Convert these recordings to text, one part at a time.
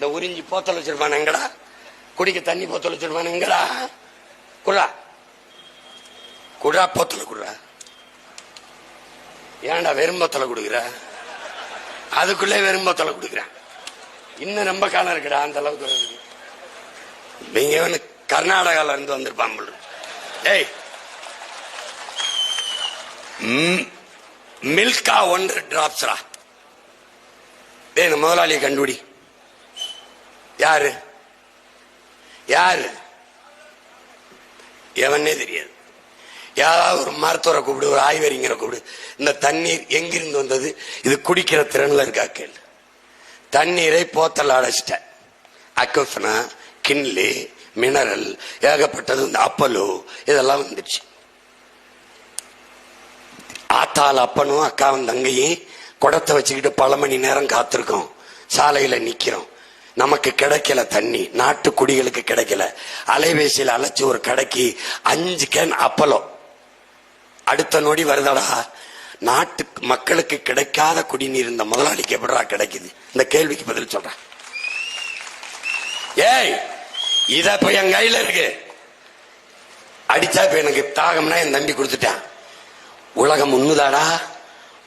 இந்த உறிஞ்சி போத்தல் வச்சிருப்பானுங்கடா. குடிக்க தண்ணி போத்தல் வச்சிருப்பானுங்கடா. குடா. குடா போத்தல குடுறா ஏன்டா வெறும் போத்தல கொடுக்குற? அதுக்குள்ளே வெறும் போத்தல கொடுக்குறேன். இன்னும் ரொம்ப காலம் இருக்குடா அந்த அளவுக்கு நீங்க வந்து கர்நாடகால இருந்து வந்திருப்பான் டேய் ஏய். மில்கா ஒன்று டிராப்ஸ்ரா டேய் இந்த முதலாளியை கண்டுபிடி. யாரு? யாரு? எவனே தெரியாது. யாராவது ஒரு மருத்துவரை கூப்பிடு ஒரு ஆய்வறிஞரை கூப்பிடு. இந்த தண்ணீர் எங்கிருந்து வந்தது? இது குடிக்கிற திறன்ல இருக்கா கேள். தண்ணீரை போத்தல் அடைச்சிட்டேன் அக்கஃபனா கின்லி மினரல் ஏகப்பட்டது இந்த அப்பலோ இதெல்லாம் வந்துருச்சு ஆத்தால் அப்பனும் அக்காவும் தங்கையும் குடத்தை வச்சுக்கிட்டு பல மணி நேரம் காத்திருக்கோம். சாலையில நிக்கிறோம். நமக்கு கிடைக்கல தண்ணி. நாட்டு குடிகளுக்கு கிடைக்கல. அலைபேசியில் அழைச்சு ஒரு கடைக்கு அஞ்சு கேன் அப்பளம். அடுத்த நொடி வருதடா? நாட்டு மக்களுக்கு கிடைக்காத குடிநீர் இந்த முதலாளிக்கு எப்படிடா கிடைக்குது? இந்த கேள்விக்கு பதில் சொல்றேன். ஏய் இத இப்ப என் கையில இருக்கு. அடிச்சா இப்ப எனக்கு தாகம்னா என் தம்பி கொடுத்துட்டான். உலகம் உண்ணுதாடா?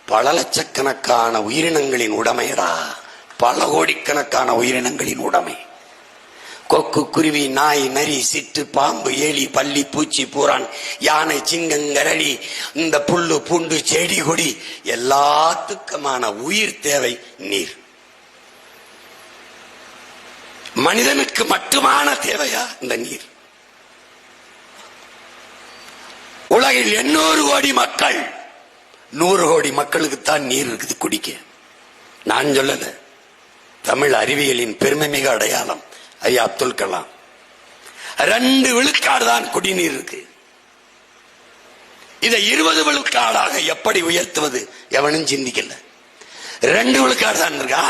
பல லட்சக்கணக்கான உயிரினங்களின் உடைமையடா. பல கோடிக்கணக்கான உயிரினங்களின் உடைமை. கொக்கு குருவி நாய் நரி சிட்டு பாம்பு எலி பள்ளி பூச்சி பூரான் யானை சிங்கங்கரடி இந்த புல்லு பூண்டு செடி கொடி எல்லாத்துக்குமான உயிர் தேவை நீர். மனிதனுக்கு மட்டுமான தேவையா இந்த நீர்? உலகில் எண்ணூறு கோடி மக்கள் நூறு கோடி மக்களுக்கு தான் நீர் இருக்குது குடிக்க. நான் சொல்லலை. தமிழ் அறிவியலின் பெருமைமிகு அடையாளம். ஐயா அப்துல் கலாம். ரெண்டு விழுக்காடு தான் குடிநீர் இருக்கு. இதை இருபது விழுக்காடாக எப்படி உயர்த்துவது எவனும் சிந்திக்கல. ரெண்டு விழுக்காடு தான் இருக்கா.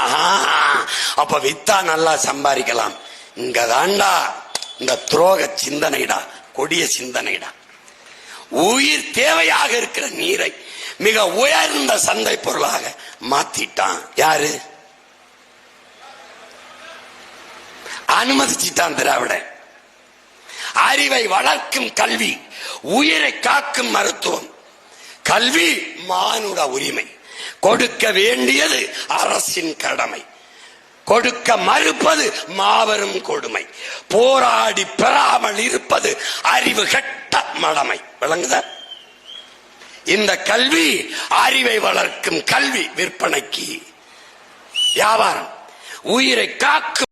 அப்ப வித்தா நல்லா சம்பாதிக்கலாம். இங்க தாண்டா இந்த துரோக சிந்தனைடா கொடிய சிந்தனைடா. உயிர் தேவையாக இருக்கிற நீரை மிக உயர்ந்த சந்தை பொருளாக மாத்திட்டான். யாரு? அனுமதிச்சிட்டான் திராவிட அறிவை வளர்க்கும் கல்வி உயிரை காக்கும் மருத்துவம். கல்வி மானுட உரிமை. கொடுக்க வேண்டியது அரசின் கடமை. கொடுக்க மறுப்பது மாபெரும் கொடுமை. போராடி பெறாமல் இருப்பது அறிவு கெட்ட மடமை. விளங்குதா? இந்த கல்வி அறிவை வளர்க்கும் கல்வி விற்பனைக்கு. வியாபாரம். உயிரை காக்கும்